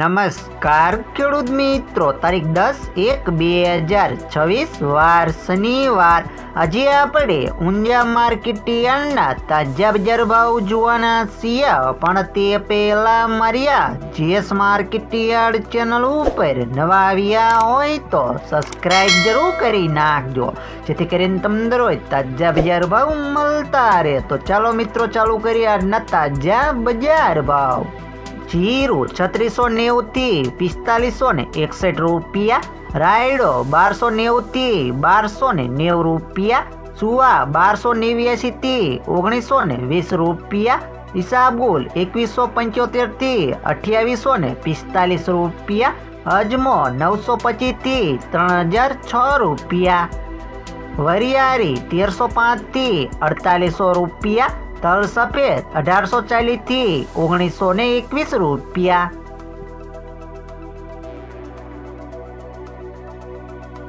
નમસ્કાર, ખેડૂત મિત્રો. તારીખ દસ એક બે હજાર છવ્વીસ, વાર શનિવાર. આજે આપણે ઊંઝા માર્કેટિયાના તાજા બજાર ભાવ જોવાના છીએ. પણ તે પહેલાં માર્યા, જીએસ માર્કેટયાર્ડ ચેનલ ઉપર નવા આવ્યા હોય તો સબસ્ક્રાઈબ જરૂર કરી નાખજો. જેથી કરીને તમને દરરોજ તાજા બજાર ભાવ મળતા રહે. તો ચાલો મિત્રો, ચાલુ કરીએ આજના તાજા બજાર ભાવ. જીરું છત્રીસો નેવુંથી પિસ્તાલીસો ને એકસઠ રૂપિયા, રાયડો બારસો નેવુંથી બારસો ને નેવું રૂપિયા, સુવા બારસો નેવ્યાસીથી ઓગણીસો ને વીસ રૂપિયા, ઈસાબુલ એકવીસો પંચોતેરથી અઠ્યાવીસો ને પિસ્તાલીસ રૂપિયા, અજમો નવસો પચીસથી ત્રણ હજાર છ રૂપિયા વરિયારી તેરસો પાંચથી અડતાલીસો રૂપિયા તલ સફેદ અઢારસો ચાલીસથી ઓગણીસો ને એકવીસ રૂપિયા.